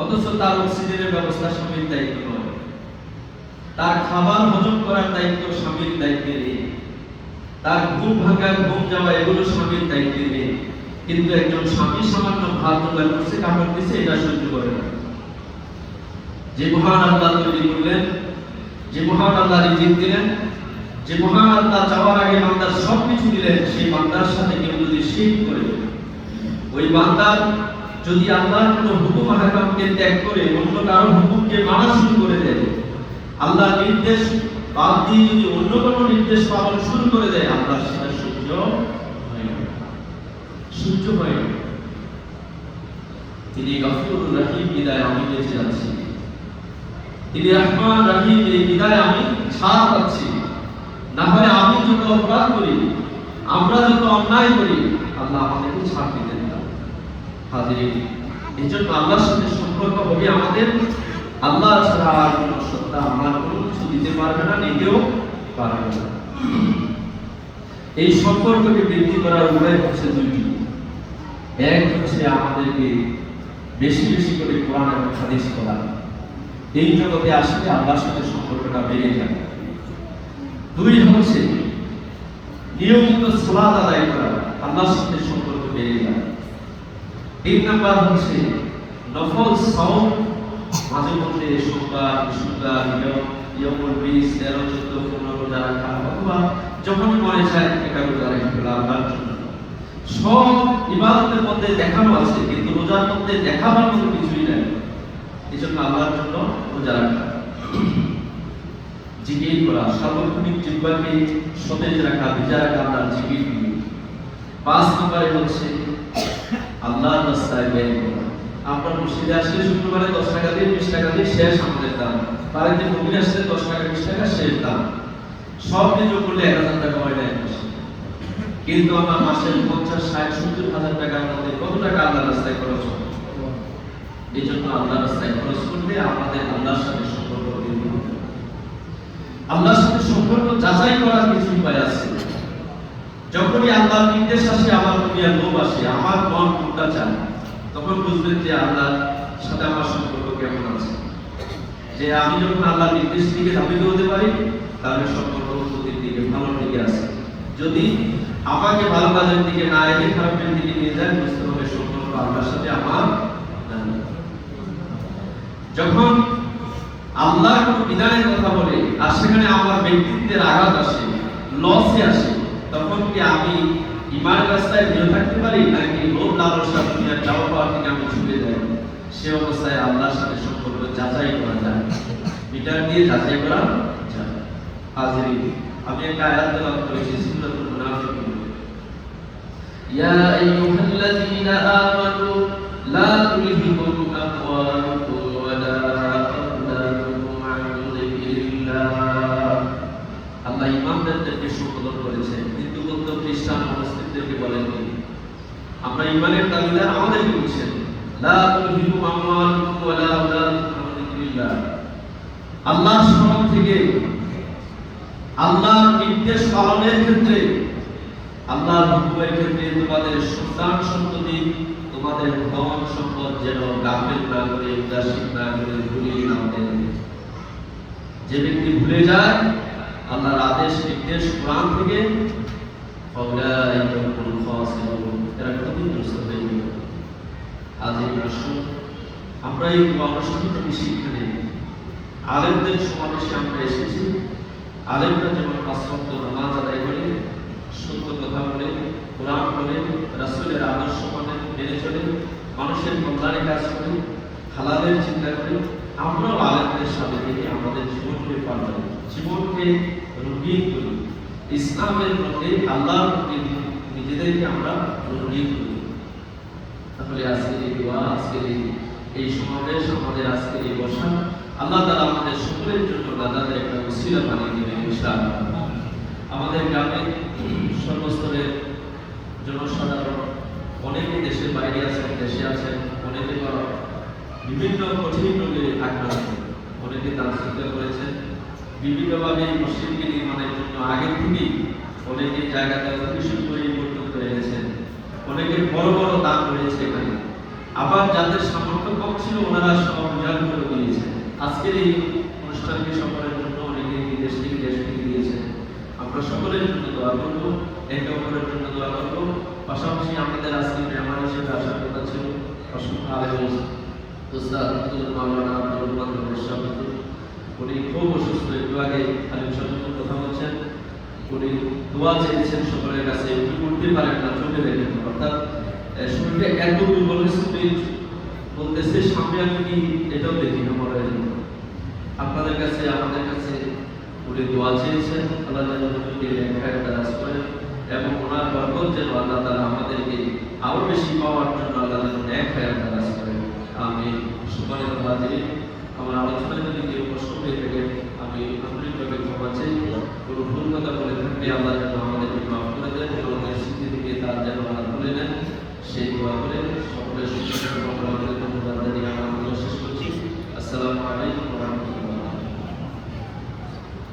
অথচ তার অক্সিজেনের ব্যবস্থা স্বামীর দায়িত্ব নয়। তার খাবার হজম করার দায়িত্ব স্বামীর দায়িত্বে নেই। তার ঘুম ভাঙা ঘুম যাওয়া, এগুলো স্বামীর দায়িত্বে নেই। কিন্তু একজন স্বামী সামান্য ভাত জোগাড় করছে কাপড় দিছে, এটা সহ্য করে না। যে মহান আল্লাহ তৈরি করলেন, যে মহান আল্লাহ রিজিক দিলেন, যে মহান আল্লাহ চাওয়ার আগে বান্দার সব কিছু দিলেন, সেই বান্দার সাথে কেউ যদি শিখ করে, ওই বান্দার যদি আল্লাহ কোনো হুকুম হাকামকে ত্যাগ করে, অন্য কারও হুকুমকে মানা শুরু করে দেয়, আল্লাহ নির্দেশ বাদ দিয়ে যদি অন্য কোনো নির্দেশ পালন শুরু করে দেয়, আল্লাহ সেটা না। সহ্য হয় তিনি গফুর রহিম বিদায় আমি বেঁচে যাচ্ছি। তিনি রহমান রহিম এই বিদায় আমি ছাড় পাচ্ছি। না হয় আমি যত অপরাধ করি, আমরা যত অন্যায় করি, আল্লাহ আমাদেরকে ছাড় দিতেন। এই সম্পর্ক সম্পর্ককে বৃদ্ধি করার উপায় হচ্ছে এক হচ্ছে আমাদেরকে বেশি বেশি করে কোরআন এবং হাদিস পড়া। এই জগতে আসলে আল্লাহর সাথে সম্পর্কটা বেড়ে যাবে দুই হচ্ছে নিয়মিত সালাত আদায় করা। আল্লাহর সাথে সম্পর্ক বেড়ে যাবে তিন নাম্বার হচ্ছে নফল সাউম মাঝে মধ্যে সোমবার বৃহস্পতিবার ইয়মুল বিশ, তেরো, চোদ্দ, পনেরো রোজা রাখা অথবা যখন মনে চায় এটা রোজা রেখে আল্লাহর সব ইবাদতের মধ্যে দেখানো আছে, কিন্তু রোজার মধ্যে দেখাবার মতো কিছুই নাই। এই জন্য আল্লাহর জন্য রোজা রাখা। জিকির করা, সার্বক্ষণিক জিব্বাকে সতেজ রাখা, ভিজা রাখা, আল্লাহর জিকির পাঁচ নম্বরে হচ্ছে আল্লাহর রাস্তায় আমরা মসজিদে আসলে শুক্রবারে দশ টাকা দিয়ে বিশ টাকা দিয়ে শেষ আমাদের দাম। বাড়িতে ফকির আসলে দশ টাকা, বিশ টাকা, শেষ দাম। সব কিছু করলে এক হাজার টাকা হয় না কিন্তু আমার মাসে পঞ্চাশ, ষাট, সত্তর হাজার টাকার মধ্যে কত টাকা আল্লাহ রাস্তায় খরচ হবে এই জন্য আল্লাহ রাস্তায় খরচ করলে আমাদের আল্লাহর সাথে সম্পর্ক আল্লাহর সাথে সম্পর্ক যাচাই করার যখনই আল্লাহর নির্দেশ আসে, আমার দুনিয়ার লোভ আসে, আমার মন কোনটা চায় তখন বুঝবেন যে আল্লাহর সাথে আমার সম্পর্ক কেমন আছে। যে আমি যখন আল্লাহর নির্দেশ দিকে ধাবিত হতে পারি, তাহলে সম্পর্ক উন্নতির দিকে, ভালোর দিকে আছে। যদি আমাকে ভালো কাজের দিকে না এনে খারাপের দিকে নিয়ে যায়, বুঝতে হবে সম্পর্ক আল্লাহর সাথে আমার যখন আল্লাহ কোন বিধানের কথা বলে, আর সেখানে আমার ব্যক্তিত্বের আঘাত আসে লসে আসে তখনকে আমি ইমান রাস্তায় নিয়ে থাকতে পারি, নাকি লোভ লালসা দুনিয়ার চাওয়া পাওয়া থেকে আমি ছুটে যাই? সে অবস্থায় আল্লাহর সাথে সম্পর্ক যাচাই করা যায়। মিটার দিয়ে যাচাই করা যায়। হাজির আমি একটা আয়াত তেলাওয়াত করেছি, সূরাতুল মুনাফিকুন। ইয়া আইয়ুহাল্লাযীনা আমানু লা তুলহি আমরা ইমানের দাবিদার আমাদেরকে বলছেন লা আমওয়ালুকুম ওয়ালা আওলাদুকুম স্মরণ থেকে আল্লাহর নির্দেশ পালনের ক্ষেত্রে, আল্লাহর হুকুমের ক্ষেত্রে তোমাদের সন্তান সন্ততি, তোমাদের ধন সম্পদ যেন গাফেল না করে, উদাসীন না করে ভুলিয়ে না যে ব্যক্তি ভুলে যায়, আল্লাহর আদেশ, নির্দেশ, কোরআন থেকে খাসিরুন। এরা ক্ষতিগ্রস্ত হয়ে যাবে আজ এই আসুন আমরা এই অনুষ্ঠানটি শিক্ষা আলেমদের সমাবেশে আমরা এসেছি। আলেমরা যেমন ওয়াক্ত নামাজ আদায় করে, সত্য কথা বলে, কোরআন বলে, রাসূলের আদর্শ মানে মেনে চলে, মানুষের কল্যাণে কাজ করে, হালালের চিন্তা করে, আমরাও আলেমদের সাথে থেকে আমাদের জীবনকে পাল্টাই জীবনকে রঙিন করি। ইসলামের মধ্যে আল্লাহর প্রতি নিজেদেরকে আমরা রঙিন করি। তাহলে আজকের এই দোয়া, আজকের এই এই সমাবেশ, আমাদের আজকের এই বসা, আল্লাহ তাআলা আমাদের সকলের জন্য দাদাদের একটা উসিলা বানিয়ে দিবেন, ইনশাআল্লাহ। আমাদের গ্রামে সর্বস্তরের জনসাধারণ অনেকে দেশের বাইরে আছেন, দেশে আছেন, অনেকে বিভিন্ন কঠিন রোগে আক্রান্ত, অনেকে তার চিন্তা করেছেন বিভিন্নভাবে মসজিদকে নির্মাণের জন্য আগে থেকেই অনেকে জায়গাটা প্রতিশোধ করে পর্যন্ত এনেছেন অনেকে বড় বড় দান রয়েছে এখানে। আবার যাদের সামর্থ্য কম ছিল, ওনারা সব উজাড় করে দিয়েছে আজকের এই অনুষ্ঠানকে সকলের জন্য অনেকে বিদেশ থেকে দেশ থেকে দিয়েছে আমরা সকলের জন্য দোয়া করব, একে অপরের জন্য দোয়া করব। পাশাপাশি আমাদের আজকে মেহমান হিসেবে আসার কথা ছিল অসংখ্য আলেম উস্তাদ মাওলানা আব্দুল রহমান উনি খুব অসুস্থ, একটু আগে আলিম সাহেব কথা বলছেন উনি দোয়া চেয়েছেন সকলের কাছে উনি পারেন না চোখে দেখেন অর্থাৎ আহ, শরীরটা এত দুর্বল বলতেছে সামনে আমি কি এটাও দেখি না আপনাদের কাছে আমাদের কাছে উনি দোয়া চেয়েছেন আল্লাহ উনি লেখায় দারাজ করেন এবং ওনার বরকত যেন আল্লাহ আমাদেরকে আরও বেশি পাওয়ার জন্য আল্লাহ যেন ন্যাক হায়াত দারাজ করেন আমি সুপারিত হাজির আমার আলোচনায় যদি কেউ কষ্ট হয়ে থাকে আমি আন্তরিকভাবে ক্ষমা চাই কোনো ভুল কথা বলে থাকলে আল্লাহ যেন আমাদেরকে মাফ করে দেন এবং এই স্মৃতি থেকে তার তুলে নেন সেই দোয়া করে সকলের সুস্থ করছি। আসসালামু আলাইকুম।